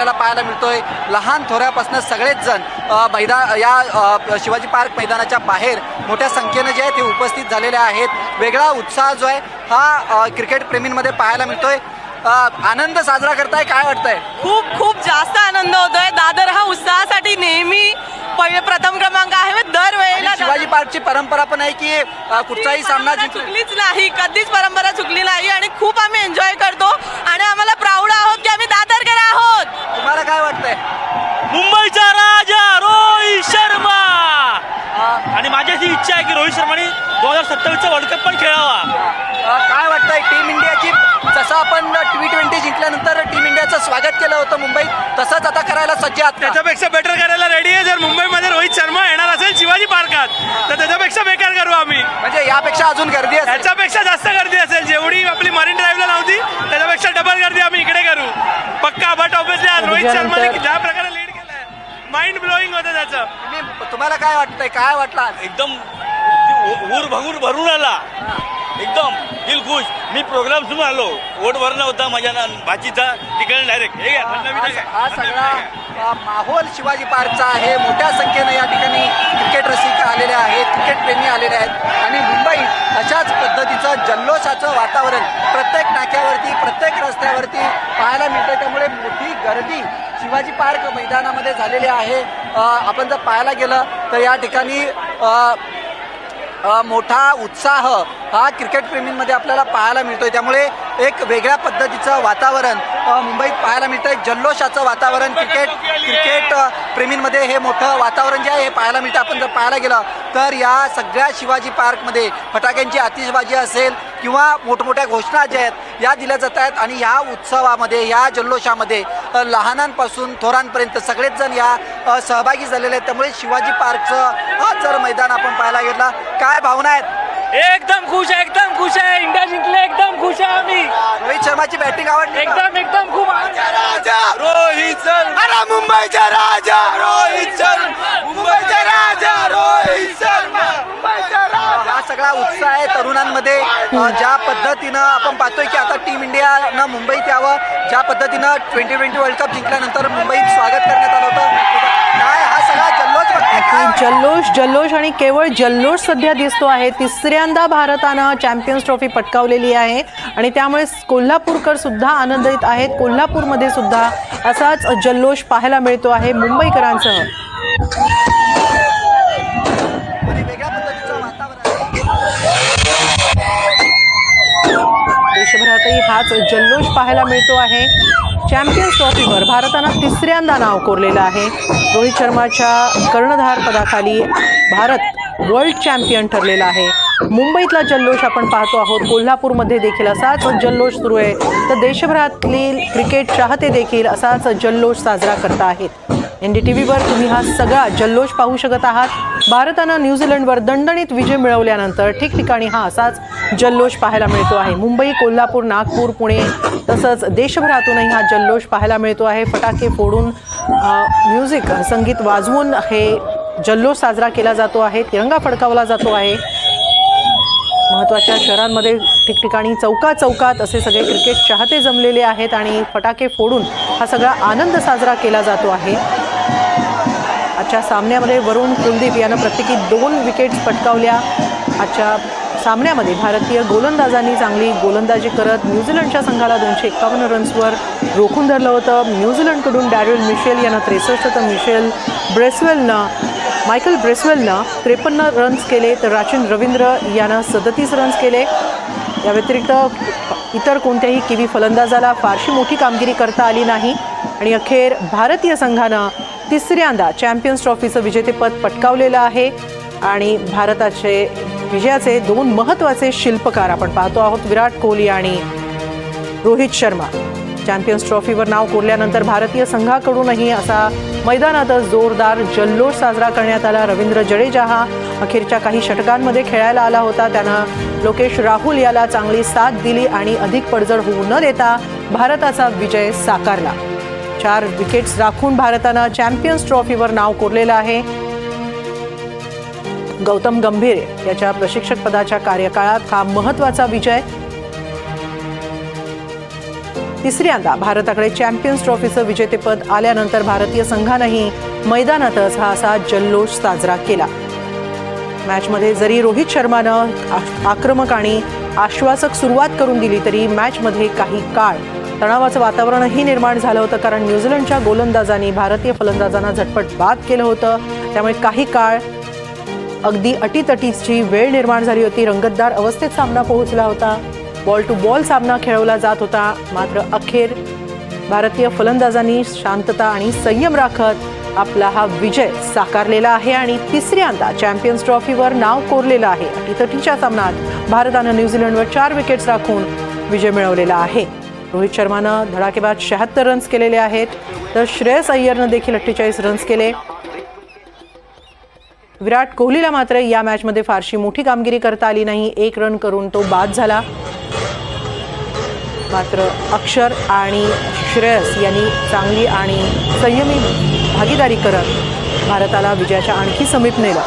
आपल्याला पाहायला मिळतोय. लहान थोऱ्यापासून सगळेच जण मैदान या शिवाजी पार्क मैदानाच्या बाहेर मोठ्या संख्येने जे आहेत ते उपस्थित झालेले आहेत. वेगळा उत्साह जो आहे हा क्रिकेट प्रेमींमध्ये पाहायला मिळतोय. आनंद साजरा करताय काय वाटतंय? खूप खूप जास्त आनंद होतोय. दादर हा उत्साहासाठी नेहमी पहिले प्रथम क्रमांक आहे दरवेळेला शिवाजी पार्कची परंपरा पण आहे की कुठचाही सामना चुकलीच नाही. कधीच परंपरा चुकली नाही आणि खूप आम्ही एन्जॉय करतो आणि आम्हाला प्राऊड आहोत की आम्ही दादरकर आहोत तुम्हाला काय वाटतंय मुंबईचा राजा रोहित शर्मा अ, आणि माझी अशी इच्छा आहे की रोहित शर्माने दोन हजार सत्तावीसचा वर्ल्ड कप पण खेळावा अ, काय वाटतंय टीम इंडियाची जसं आपण टी ट्वेंटी जिंकल्यानंतर टीम इंडियाचं स्वागत केलं होतं तसंच आता करायला सज्ज आहात का? त्याच्यापेक्षा बेटर करायला रेडी आहे. जर मुंबईमध्ये रोहित शर्मा येणार असेल शिवाजी पार्कात तर त्याच्यापेक्षा बेकार करू आम्ही. म्हणजे यापेक्षा अजून गर्दी असेल. त्याच्यापेक्षा जास्त गर्दी असेल. जेवढी आपली मरीन ड्राईव्हला नव्हती त्याच्यापेक्षा डबल गर्दी आम्ही इकडे करू. पक्का बट ऑब्विसली आज रोहित शर्माने ज्या प्रकारे लीड केलंय माइंड ब्लोईंग होतं त्याचं. तुम्ही- तुम्हाला काय वाटतंय? काय वाटलं आज? एकदम ऊर भगून भरून आला. एकदम दिल खुश. मी प्रोग्राम सुरू आलो ओट भरणं होता माझ्या ना- भाचीचा तिकडे डायरेक्ट हे घ्या, थंड हा घ्या. हा सगळा अ, माहोल शिवाजी पार्कचा आहे. मोठ्या संख्येने या ठिकाणी क्रिकेट रसिक आलेले आहेत. क्रिकेट प्रेमी आलेले आहेत. आणि मुंबईत अशाच पद्धतीचं जल्लोषाचं वातावरण प्रत्येक नाक्यावरती प्रत्येक रस्त्यावरती पाहायला मिळतं त्यामुळे मोठी गर्दी शिवाजी पार्क मैदानामध्ये झालेली आहे. अ, आपण जर पाहायला गेलं तर या ठिकाणी अ, मोठा उत्साह हा क्रिकेट प्रेमींमध्ये आपल्याला पाहायला मिळतोय. त्यामुळे एक वेगळ्या पद्धतीचं वातावरण मुंबईत पाहायला मिळतंय. जल्लोषाचं वातावरण क्रिकेट क्रिकेट प्रेमींमध्ये हे मोठं वातावरण जे आहे हे पाहायला मिळतं आपण जर पाहायला गेलं तर या सगळ्या शिवाजी पार्कमध्ये फटाक्यांची आतिषबाजी असेल किंवा मोठमोठ्या घोषणा ज्या आहेत या दिल्या जात आहेत. आणि ह्या उत्सवामध्ये या जल्लोषामध्ये लहानांपासून थोरांपर्यंत सगळेच जण या सहभागी झालेले आहेत. त्यामुळे शिवाजी पार्कचं हा जर मैदान आपण पाहायला गेला काय भावना आहेत? एकदम खुश आहे एकदम खुश आहे. इंडिया जिंकले एकदम खुश आहे आम्ही. रोहित शर्माची बॅटिंग आवडली? एकदम एकदम खूप रोहित शर्मा. अरे मुंबईचा राजा. रोहित मोठा उत्साह आहे तरुणांमध्ये. ज्या पद्धतीनं आपण पाहतोय की आता टीम इंडियानं मुंबईत यावं ज्या पद्धतीनं ट्वेंटी ट्वेंटी वर्ल्ड कप जिंकल्यानंतर मुंबईत स्वागत करण्यात आलं होतं. काय जल्लोष जल्लोष जल्लोष आणि केवळ जल्लोष सध्या दिसतो आहे. तिसऱ्यांदा भारतानं चॅम्पियन्स ट्रॉफी पटकावलेली आहे आणि त्यामुळे कोल्हापूरकर सुद्धा आनंदित आहेत. कोल्हापूरमध्ये सुद्धा असाच जल्लोष पाहायला मिळतो आहे मुंबईकरांसह. भारतातही हाच जल्लोष पाहायला मिळतो आहे. चॅम्पियन्स ट्रॉफीवर भारतानं तिसऱ्यांदा नाव कोरलेलं आहे. रोहित शर्माच्या कर्णधार पदाखाली भारत वर्ल्ड चॅम्पियन ठरलेला आहे. मुंबईतला जल्लोष आपण पाहतो आहोत. कोल्हापूरमध्ये देखील असाच जल्लोष सुरू आहे. तर देशभरातील क्रिकेट चाहते देखील असाच जल्लोष साजरा करत आहेत. एन डी टी व्हीवर तुम्ही हा सगळा जल्लोष पाहू शकत आहात. भारतानं न्यूझीलंडवर दणदणीत विजय मिळवल्यानंतर ठिकठिकाणी हा असाच जल्लोष पाहायला मिळतो आहे. मुंबई कोल्हापूर नागपूर पुणे तसंच देशभरातूनही हा जल्लोष पाहायला मिळतो आहे. फटाके फोडून म्युझिक संगीत वाजवून हे जल्लोष साजरा केला जातो आहे. तिरंगा फडकावला जातो आहे. महत्त्वाच्या शहरांमध्ये ठिकठिकाणी चौका चौकात असे सगळे क्रिकेट चाहते जमलेले आहेत आणि फटाके फोडून हा सगळा आनंद साजरा केला जातो आहे. आजच्या सामन्यामध्ये वरुण कुलदीप यानं प्रत्येकी दोन विकेट्स पटकावल्या. आजच्या सामन्यामध्ये भारतीय गोलंदाजांनी चांगली गोलंदाजी करत न्यूझीलंडच्या संघाला दोनशे एकावन्न रन्सवर रोखून धरलं होतं. न्यूझीलंडकडून डॅरिल मिशेल यानं त्रेसष्ट तर मिशेल ब्रेसवेलनं मायकल ब्रेसवेलनं त्रेपन्न रन्स केले तर राचिन रवींद्र यानं सदतीस रन्स केले. या व्यतिरिक्त इतर कोणत्याही किवी फलंदाजाला फारशी मोठी कामगिरी करता आली नाही. आणि अखेर भारतीय संघानं तिसऱ्यांदा चॅम्पियन्स ट्रॉफीचं विजेतेपद पटकावलेलं आहे. आणि भारताचे विजयाचे दोन महत्त्वाचे शिल्पकार आपण पाहतो आहोत विराट कोहली आणि रोहित शर्मा. चॅम्पियन्स ट्रॉफीवर नाव कोरल्यानंतर भारतीय संघाकडूनही असा मैदानातच जोरदार जल्लोष साजरा करण्यात आला. रवींद्र जडेजा हा अखेरच्या काही षटकांमध्ये खेळायला आला होता. त्यानं लोकेश राहुल याला चांगली साथ दिली आणि अधिक पडझड होऊ न देता भारताचा विजय साकारला. चार विकेट्स राखून भारतानं चॅम्पियन्स ट्रॉफीवर नाव कोरलेलं आहे. गौतम गंभीर याच्या प्रशिक्षकपदाच्या कार्यकाळात हा महत्त्वाचा विजय. तिसऱ्यांदा भारताकडे चॅम्पियन्स ट्रॉफीचं विजेतेपद आल्यानंतर भारतीय संघानंही मैदानातच हा असा जल्लोष साजरा केला. मॅचमध्ये जरी रोहित शर्मानं आ- आक्रमक आणि आश्वासक सुरुवात करून दिली तरी मॅचमध्ये काही काळ तणावाचं वातावरणही निर्माण झालं होतं कारण न्यूझीलंडच्या गोलंदाजांनी भारतीय फलंदाजांना झटपट बाद केलं होतं. त्यामुळे काही काळ अगदी अटीतटीची वेळ निर्माण झाली होती. रंगतदार अवस्थेत सामना पोहोचला होता. बॉल टू बॉल सामना खेळवला जात होता. मात्र अखेर भारतीय फलंदाजांनी शांतता आणि संयम राखत आपला हा विजय साकारलेला आहे आणि तिसऱ्यांदा चॅम्पियन्स ट्रॉफीवर नाव कोरलेलं आहे. अटीतटीच्या सामन्यात भारतानं न्यूझीलंडवर चार विकेट्स राखून विजय मिळवलेला आहे. रोहित शर्मानं धडाकेबाद शहात्तर रन्स केलेले आहेत. तर श्रेयस अय्यरनं देखील अठ्ठेचाळीस रन्स केले. विराट कोहलीला मात्र या मॅचमध्ये फारशी मोठी कामगिरी करता आली नाही. एक रन करून तो बाद झाला. मात्र अक्षर आणि श्रेयस यांनी चांगली आणि संयमी भागीदारी करत भारताला विजयाच्या आणखी समीप नेलं.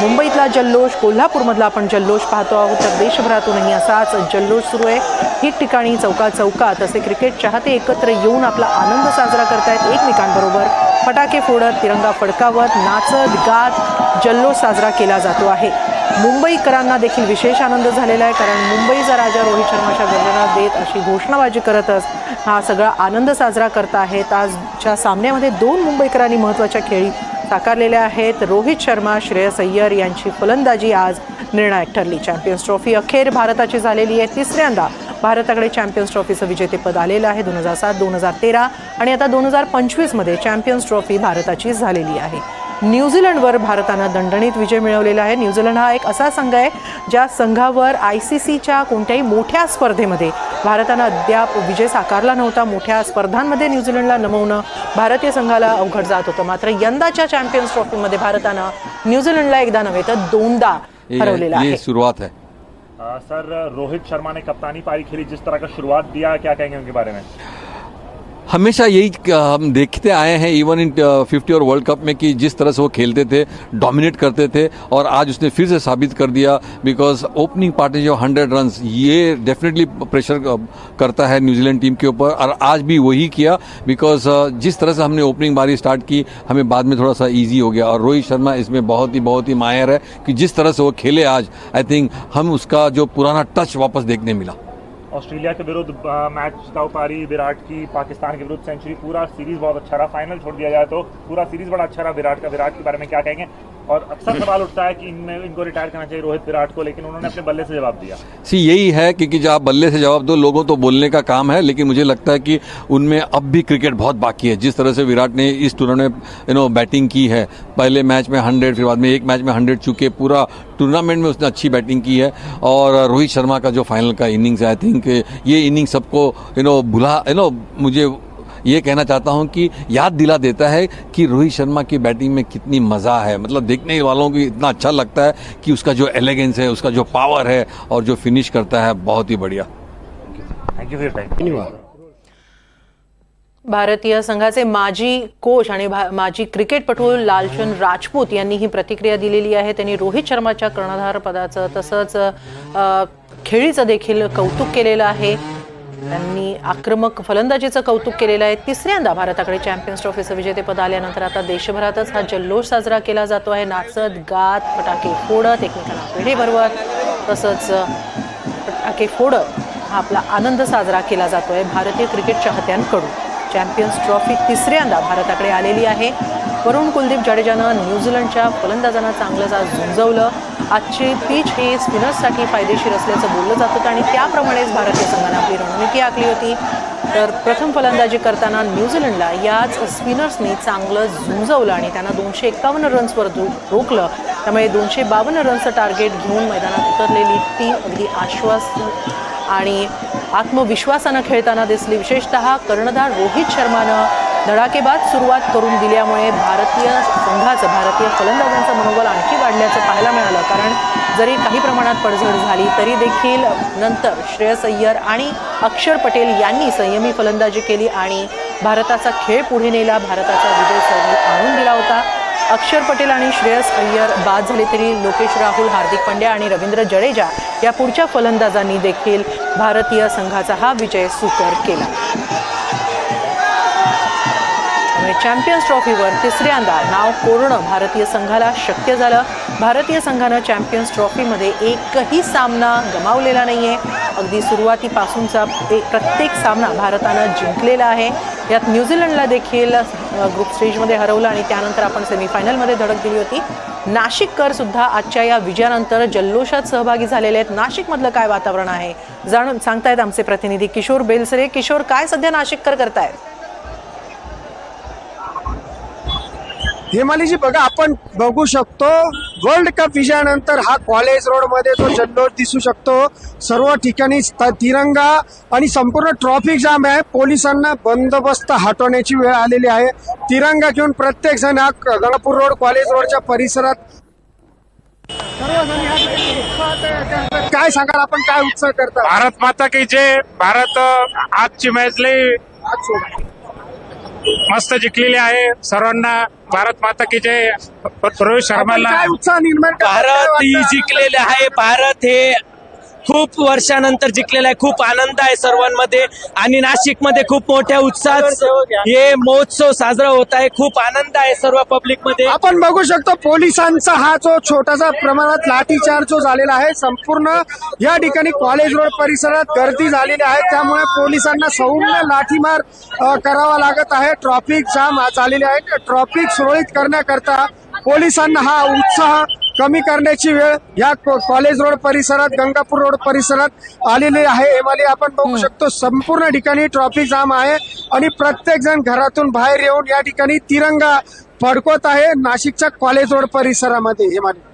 मुंबईतला जल्लोष कोल्हापूरमधला आपण जल्लोष पाहतो आहोत. तर देशभरातूनही असाच जल्लोष सुरू आहे. ठिकठिकाणी चौका चौकात असे क्रिकेट चाहते एकत्र येऊन आपला आनंद साजरा करतायत एकमेकांबरोबर. फटाके फोडत तिरंगा फडकावत नाचत गात जल्लोष साजरा केला जातो आहे. मुंबईकरांना देखील विशेष आनंद झालेला आहे कारण मुंबईचा राजा रोहित शर्माच्या गर्जना देत अशी घोषणाबाजी करतच हा सगळा आनंद साजरा करत आहेत. आजच्या सामन्यामध्ये दोन मुंबईकरांनी महत्त्वाच्या खेळी साकारलेल्या आहेत. रोहित शर्मा श्रेयस अय्यर यांची फलंदाजी आज निर्णायक ठरली. चॅम्पियन्स ट्रॉफी अखेर भारताची झालेली आहे. तिसऱ्यांदा भारताकडे चॅम्पियन्स ट्रॉफीचं विजेतेपद आलेलं आहे. दोन हजार सात दोन हजार तेरा आणि आता दोन हजार पंचवीसमध्ये चॅम्पियन्स ट्रॉफी भारताची झालेली आहे. न्यूझीलंडवर भारतानं दणदणीत विजय मिळवलेला आहे. न्यूझीलंड हा एक असा संघ आहे ज्या संघावर आय सी सीच्या कोणत्याही मोठ्या स्पर्धेमध्ये भारतानं अद्याप विजय साकारला नव्हता. मोठ्या स्पर्धांमध्ये न्यूझीलंडला नमवणं भारतीय संघाला अवघड जात होतं. मात्र यंदाच्या चॅम्पियन्स ट्रॉफीमध्ये भारतानं न्यूझीलंडला एकदा नव्हे तर दोनदा हरवलेलं आहे. है. आ, सर रोहित शर्मा ने कप्तानी पारी खेली. जिस तरह का शुरुआत दिया क्या कहेंगे उनके बारे में? हमेशा यही हम देखते आए हैं इवन इन फिफ्टी और वर्ल्ड कप में कि जिस तरह से वो खेलते थे डोमिनेट करते थे, और आज उसने फिर से साबित कर दिया बिकॉज़ ओपनिंग पार्टी जो हंड्रेड रन ये डेफिनेटली प्रेशर करता है न्यूजीलैंड टीम के ऊपर, और आज भी वही किया बिकॉज़ जिस तरह से हमने ओपनिंग बारी स्टार्ट की, हमें बाद में थोड़ा सा ईजी हो गया, और रोहित शर्मा इसमें बहुत ही बहुत ही माहिर है कि जिस तरह से वो खेले आज आई थिंक हम उसका जो पुराना टच वापस देखने मिला। ऑस्ट्रेलिया के विरुद्ध मैच जिताऊ पारी विराट की पाकिस्तान के विरुद्ध सेंचुरी पूरा सीरीज बहुत अच्छा रहा। फाइनल छोड़ दिया जाए तो पूरा सीरीज बड़ा अच्छा रहा विराट का। विराट के बारे में क्या कहेंगे? और अक्सर सवाल उठता है कि इनमें इनको रिटायर करना चाहिए रोहित विराट को लेकिन उन्होंने अपने बल्ले से जवाब दिया। सी यही है क्योंकि जब आप बल्ले से जवाब दो लोगों तो बोलने का काम है लेकिन मुझे लगता है कि उनमें अब भी क्रिकेट बहुत बाकी है। जिस तरह से विराट ने इस टूर्नामेंट में यू नो बैटिंग की है पहले मैच में हंड्रेड फिर बाद में एक मैच में हंड्रेड चुके पूरा टूर्नामेंट में उसने अच्छी बैटिंग की है और रोहित शर्मा का जो फाइनल का इनिंग्स आई थिंक ये इनिंग सबको यू नो भुला यू नो मुझे ये कहना चाहता हूं कि याद दिला देता है कि रोहित शर्मा की बैटिंग में कितनी मज़ा है। मतलब देखने वालों को इतना अच्छा लगता है कि उसका जो एलिगेंस है उसका जो पावर है और जो फिनिश करता है बहुत ही बढ़िया। थैंक यू फॉर टाइम भारतीय संघाचे माजी कोच आणि भा- माजी क्रिकेटपटू लालचंद राजपूत यांनी ही प्रतिक्रिया दिलेली आहे. त्यांनी रोहित शर्माच्या कर्णधार पदाचं तसंच खेळीचं देखील कौतुक केलेलं आहे. त्यांनी आक्रमक फलंदाजीचं कौतुक केलेलं आहे. तिसऱ्यांदा भारताकडे चॅम्पियन्स ट्रॉफीचं विजेतेपद आल्यानंतर आता देशभरातच हा जल्लोष साजरा केला जातो आहे. नाचत गात फटाके फोडत एकमेकांना पेढे भरवत तसंच फटाके फोडत हा आपला आनंद साजरा केला जातो आहे भारतीय क्रिकेट चाहत्यांकडून. चॅम्पियन्स ट्रॉफी तिसऱ्यांदा भारताकडे आलेली आहे. वरुण कुलदीप जाडेजानं न्यूझीलंडच्या फलंदाजांना चांगलंच आज झुंजवलं. आजचे पीच हे स्पिनर्ससाठी फायदेशीर असल्याचं बोललं जात होतं आणि त्याप्रमाणेच भारतीय संघानं आपली रणनीती आखली होती. तर प्रथम फलंदाजी करताना न्यूझीलंडला याच स्पिनर्सनी चांगलं झुंजवलं आणि त्यांना दोनशे एक्कावन्न रन्सवर रोखलं. त्यामुळे दोनशे बावन्न रन्सचं टार्गेट घेऊन मैदानात उतरलेली टीम अगदी आश्वास आणि आत्मविश्वासानं खेळताना दिसली. विशेषतः कर्णधार रोहित शर्मानं धडाकेबाद सुरुवात करून दिल्यामुळे भारतीय संघाचं भारतीय फलंदाजांचं मनोबल आणखी वाढल्याचं पाहायला मिळालं. कारण जरी काही प्रमाणात पडझड झाली तरी देखील नंतर श्रेयस अय्यर आणि अक्षर पटेल यांनी संयमी फलंदाजी केली आणि भारताचा खेळ पुढे नेला. भारताचा विजय सर आणून दिला होता. अक्षर पटेल आणि श्रेयस अय्यर बाद झाले तरी लोकेश राहुल हार्दिक पांड्या आणि रवींद्र जडेजा या पुढच्या फलंदाजांनी देखील भारतीय संघाचा हा विजय सुकर केला. चॅम्पियन्स ट्रॉफीवर तिसऱ्यांदा नाव कोरणं भारतीय संघाला शक्य झालं. भारतीय संघानं चॅम्पियन्स ट्रॉफीमध्ये एकही सामना गमावलेला नाही आहे अगदी सुरुवातीपासूनचा एक प्रत्येक सामना भारतानं जिंकलेला आहे. यात न्यूझीलंडला देखील ग्रुप स्टेजमध्ये हरवलं आणि त्यानंतर आपण सेमीफायनलमध्ये धडक दिली होती. नाशिककर सुद्धा आजच्या या विजयानंतर जल्लोषात सहभागी झालेले आहेत. नाशिकमधलं काय वातावरण आहे? जाणून सांगतायत आमचे प्रतिनिधी किशोर बेलसरे. किशोर काय सध्या नाशिककर करतायत? हेमालीजी बघा आपण बघू शकतो वर्ल्ड कप विजयानंतर हा कॉलेज रोडमध्ये जो जल्लोष दिसू शकतो सर्व ठिकाणी तिरंगा आणि संपूर्ण ट्रॉफिक जाम आहे. पोलिसांना बंदोबस्त हटवण्याची वेळ आलेली आहे. तिरंगा घेऊन प्रत्येक जण हा गणपूर रोड कॉलेज रोडच्या परिसरात. काय सांगाल आपण? काय उत्साह करता? भारत माता की जय. भारत आजची मॅच लई मस्त जिंकलेली आहे. सर्वांना भारत माता की जय. रोहित शर्माला उत्साह निर्माण भारत ही? जिंकलेले आहे. भारत हे खूप वर्षानंतर जिंकलेला आहे. खूप आनंद आहे सर्वांमध्ये. आणि नाशिकमध्ये खूप मोठ्या उत्साहात हे महोत्सव साजरा होत आहे. खूप आनंद आहे सर्व पब्लिकमध्ये आपण बघू शकतो पोलिसांचा हा जो छोटासा प्रमाणात लाठीचार्ज जो झालेला आहे संपूर्ण या ठिकाणी कॉलेज रोड परिसरात गर्दी झालेली आहे. त्यामुळे पोलिसांना सौम्य लाठीमार करावा लागत आहे. ट्रॉफिक जाम झालेले आहे. ट्रॉफिक सुरळीत करण्याकरता पोलिसांना हा उत्साह कमी करण्याची वेळ या को- कॉलेज रोड परिसरात गंगापूर रोड परिसरात आलेली आहे. एमाली आपण बघू शकतो संपूर्ण ठिकाणी ट्रॉफिक जाम आहे. आणि प्रत्येक जण घरातून बाहेर येऊन या ठिकाणी तिरंगा फडकवत आहे नाशिकच्या कॉलेज रोड परिसरामध्ये. हेमाली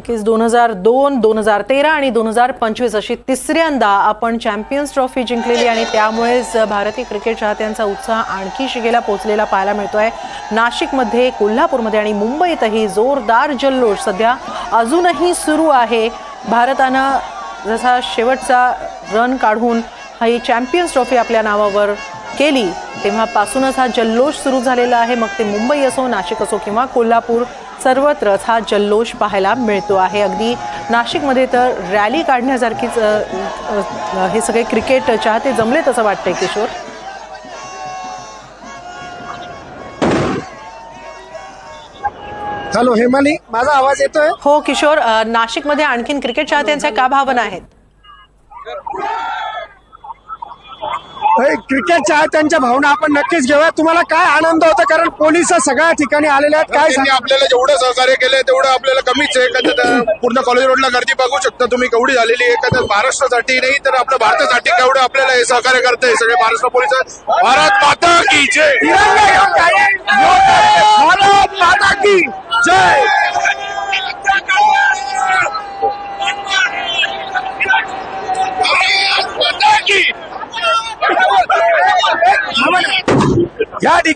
नक्कीच दोन हजार दोन दोन हजार तेरा आणि दोन हजार पंचवीस अशी तिसऱ्यांदा आपण चॅम्पियन्स ट्रॉफी जिंकलेली आणि त्यामुळेच भारतीय क्रिकेट चाहत्यांचा उत्साह आणखी शिगेला पोहोचलेला पाहायला मिळतोय. नाशिकमध्ये कोल्हापूरमध्ये आणि मुंबईतही जोरदार जल्लोष. सध्या अजूनही सुरू आहे भारतानं जसा शेवटचा रन काढून हा ही चॅम्पियन्स ट्रॉफी आपल्या नावावर केली तेव्हापासूनच हा जल्लोष सुरू झालेला आहे. मग ते मुंबई असो नाशिक असो किंवा कोल्हापूर सर्वत्रच हा जल्लोष पाहायला मिळतो आहे. अगदी नाशिकमध्ये तर रॅली काढण्यासारखीच हे सगळे क्रिकेट चाहते जमलेत असं वाटतंय किशोर? हॅलो हेमाली माझा आवाज येतोय? हो किशोर नाशिकमध्ये आणखीन क्रिकेट चाहत्यांच्या का भावना आहेत? क्रिकेट चाहत्यांच्या भावना आपण नक्कीच घेऊया. तुम्हाला काय आनंद होता? कारण पोलीस सगळ्या ठिकाणी आलेले आहेत. काय त्यांनी सांगा आपल्याला जेवढं सहकार्य केलंय तेवढं आपल्याला कमीच आहे. का त्या पूर्ण कॉलेज रोडला गर्दी बघू शकता तुम्ही. केवढी झालेली आहे. का महाराष्ट्रासाठी नाही तर आपल्या भारतासाठी केवढं आपल्याला हे सहकार्य करताय सगळे महाराष्ट्र पोलीस भारत माता की जय! तिरंगा घेऊन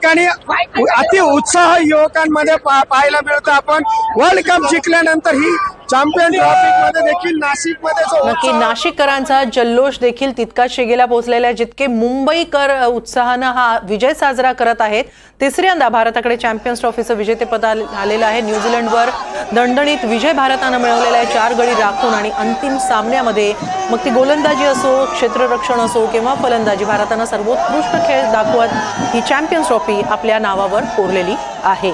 ठिकाणी अति उत्साह युवकांमध्ये पा- पाहायला मिळतो. आपण वर्ल्ड कप जिंकल्यानंतर ही चॅम्पियन ट्रॉफी मध्ये देखील नाशिकमध्ये नक्की नाशिककरांचा जल्लोष देखील तितकाच शिगेला पोहोचलेला आहे जितके मुंबईकर उत्साहानं हा विजय साजरा करत आहेत. तिसऱ्यांदा भारताकडे चॅम्पियन्स ट्रॉफीचं विजेतेपद आलेलं आहे. न्यूझीलंडवर दणदणीत विजय भारतानं मिळवलेला आहे. चार गडी राखून आणि अंतिम सामन्यामध्ये मग ती गोलंदाजी असो क्षेत्ररक्षण असो किंवा फलंदाजी भारतानं सर्वोत्कृष्ट खेळ दाखवत ही चॅम्पियन्स ट्रॉफी आपल्या नावावर कोरलेली आहे.